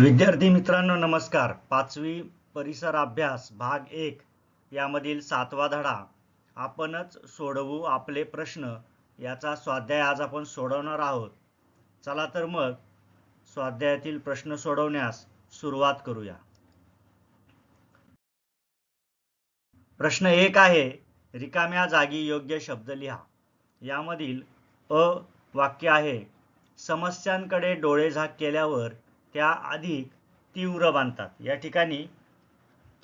विद्यार्थी मित्रांनो नमस्कार. पाचवी परिसर अभ्यास भाग एक यामधील सातवा धडा. आपणच सोडवू आपले प्रश्न याचा स्वाध्याय आज आपण सोडवणार आहोत. चला तर मग स्वाध्यायातील प्रश्न सोडवण्यास सुरुवात करूया. प्रश्न एक आहे रिकाम्या जागी योग्य शब्द लिहा. यामधील अ वाक्य आहे समस्यांकडे डोळे झाक केल्यावर त्या अधिक तीव्र बांधतात. या ठिकाणी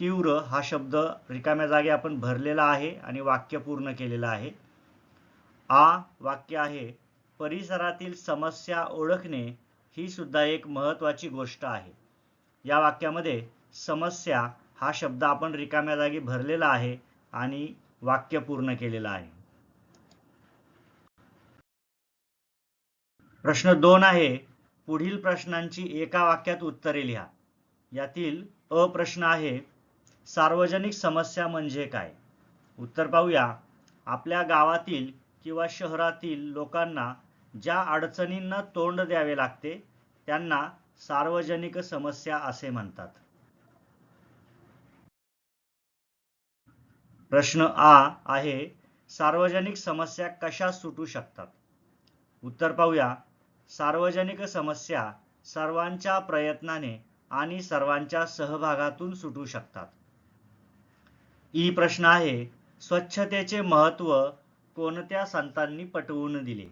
तीव्र हा शब्द रिकाम्या जागी आपण भरलेला आहे आणि वाक्य पूर्ण केलेलं आहे. आ वाक्य आहे परिसरातील समस्या ओळखणे ही सुद्धा एक महत्त्वाची गोष्ट आहे. या वाक्यामध्ये समस्या हा शब्द आपण रिकाम्या जागी भरलेला आहे आणि वाक्य पूर्ण केलेलं आहे. प्रश्न दोन आहे पुढील प्रश्नांची एका वाक्यात उत्तरे लिहा. यातील अ प्रश्न आहे सार्वजनिक समस्या म्हणजे काय? उत्तर पाहूया. आपल्या गावातील किंवा शहरातील लोकांना ज्या अडचणींना तोंड द्यावे लागते त्यांना सार्वजनिक समस्या असे म्हणतात. प्रश्न आ आहे सार्वजनिक समस्या कशा सुटू शकतात? उत्तर पाहूया. सार्वजनिक समस्या सर्वांच्या प्रयत्नाने आणि सर्वांच्या सहभागातून सुटू शकतात. ई प्रश्न आहे स्वच्छतेचे महत्त्व कोणत्या संतांनी पटवून दिले?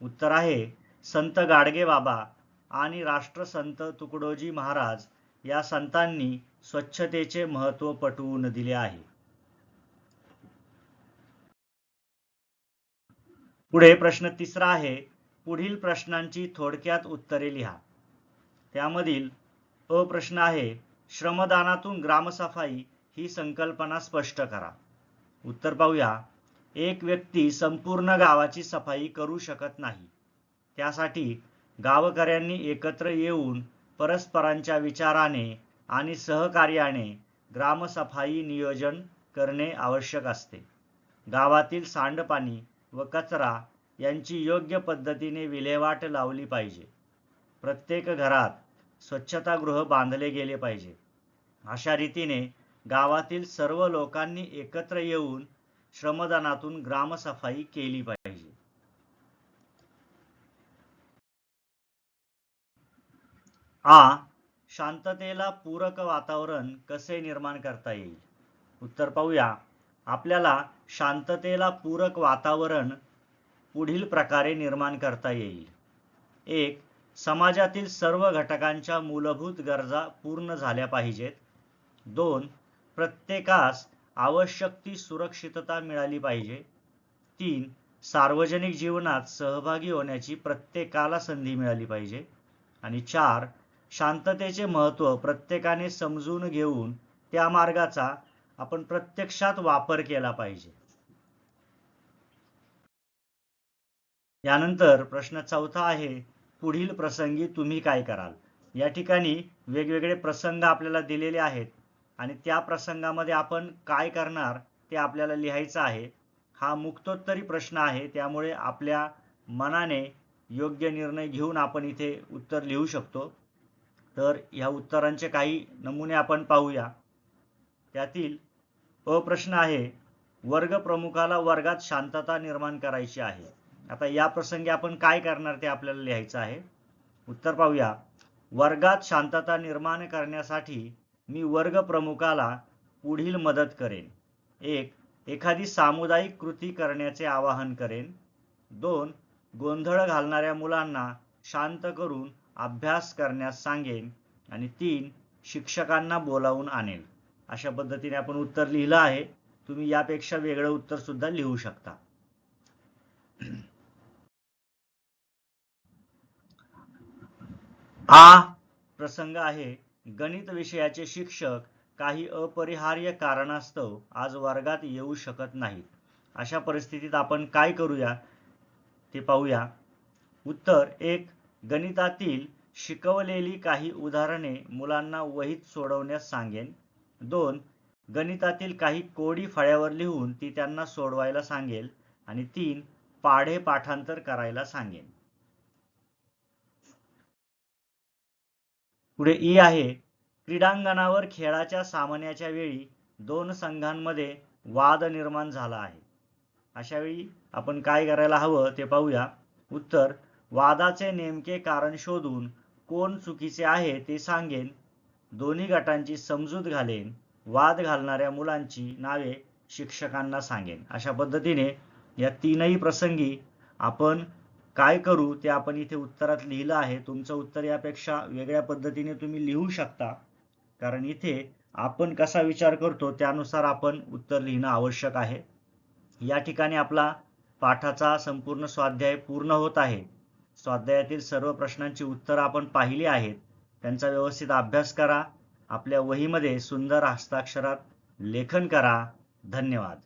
उत्तर आहे संत गाडगे बाबा आणि राष्ट्रसंत तुकडोजी महाराज या संतांनी स्वच्छतेचे महत्त्व पटवून दिले आहे. पुढे प्रश्न तिसरा आहे पुढील प्रश्नांची थोडक्यात उत्तरे लिहा. त्यामधील अ प्रश्न आहे श्रमदानातून ग्रामसफाई ही संकल्पना स्पष्ट करा. उत्तर पाहूया. एक व्यक्ती संपूर्ण गावाची सफाई करू शकत नाही. त्यासाठी गावकऱ्यांनी एकत्र येऊन परस्परांच्या विचाराने आणि सहकार्याने ग्रामसफाई नियोजन करणे आवश्यक असते. गावातील सांडपाणी व कचरा यांची योग्य पद्धतीने विल्हेवाट लावली पाहिजे. प्रत्येक घरात स्वच्छतागृह बांधले गेले पाहिजे. अशा रीतीने गावातील सर्व लोकांनी एकत्र येऊन श्रमदानातून ग्रामसफाई केली पाहिजे. आ. शांततेला पूरक वातावरण कसे निर्माण करता येईल? उत्तर पाहूया. आपल्याला शांततेला पूरक वातावरण पुढील प्रकारे निर्माण करता येईल. एक समाजातील सर्व घटकांच्या मूलभूत गरजा पूर्ण झाल्या पाहिजेत. दोन प्रत्येकास आवश्यक ती सुरक्षितता मिळाली पाहिजे. तीन सार्वजनिक जीवनात सहभागी होण्याची प्रत्येकाला संधी मिळाली पाहिजे. आणि चार शांततेचे महत्त्व प्रत्येकाने समजून घेऊन त्या मार्गाचा आपण प्रत्यक्षात वापर केला पाहिजे. यानंतर प्रश्न चौथा आहे पुढील प्रसंगी तुम्ही काय कराल? या ठिकाणी वेगवेगळे प्रसंग आपल्याला दिलेले आहेत आणि त्या प्रसंगामध्ये आपण काय करणार ते आपल्याला लिहायचं आहे. हा मुक्तोत्तरी प्रश्न आहे त्यामुळे आपल्या मनाने योग्य निर्णय घेऊन आपण इथे उत्तर लिहू शकतो. तर ह्या उत्तरांचे काही नमुने आपण पाहूया. त्यातील अ प्रश्न आहे वर्ग प्रमुखाला वर्गात शांतता निर्माण करायची आहे. आता या प्रसंगी आपण काय करणार ते आपल्याला लिहायचं आहे? उत्तर पाहूया. वर्गात शांतता निर्माण करण्यासाठी मी वर्ग प्रमुखाला पुढील मदत करेन. एक एखादी सामुदायिक कृती करण्याचे आवाहन करेन. दोन गोंधळ घालणाऱ्या मुलांना शांत करून अभ्यास करण्यास सांगेन. आणि तीन शिक्षकांना बोलावून आणेल अशा पद्धतीने आपण उत्तर लिहिलं आहे. तुम्ही यापेक्षा वेगळं उत्तर सुद्धा लिहू शकता. आ प्रसंग आहे गणित विषयाचे शिक्षक काही अपरिहार्य कारणास्तव आज वर्गात येऊ शकत नाहीत. अशा परिस्थितीत आपण काय करूया? ते पाहूया. उत्तर एक गणितातील शिकवलेली काही उदाहरणे मुलांना वहीत सोडवण्यास सांगेन. दोन गणितातील काही कोडी फळ्यावर लिहून ती त्यांना सोडवायला सांगेल. आणि तीन पाढे पाठांतर करायला सांगेन. पुढे ई आहे. क्रीडांगणावर खेळाच्या सामन्याच्या वेळी दोन संघांमध्ये वाद निर्माण झाला आहे. अशावेळी आपण काय करायला हवं ते पाहूया. उत्तर वादाचे नेमके कारण शोधून कोण चुकीचे आहे ते सांगेन. दोन्ही गटांची समजूत घालेन. वाद घालणाऱ्या मुलांची नावे शिक्षकांना सांगेन. अशा पद्धतीने या तीनही प्रसंगी आपण काय करू ते आपण इथे उत्तरात लिहिलं आहे. तुमचं उत्तर यापेक्षा वेगळ्या पद्धतीने तुम्ही लिहू शकता. कारण इथे आपण कसा विचार करतो त्यानुसार आपण उत्तर लिहिणं आवश्यक आहे. या ठिकाणी आपला पाठाचा संपूर्ण स्वाध्याय पूर्ण होत आहे. स्वाध्यायातील सर्व प्रश्नांची उत्तरं आपण पाहिली आहेत. त्यांचा व्यवस्थित अभ्यास करा. आपल्या वहीमध्ये सुंदर हस्ताक्षरात लेखन करा. धन्यवाद.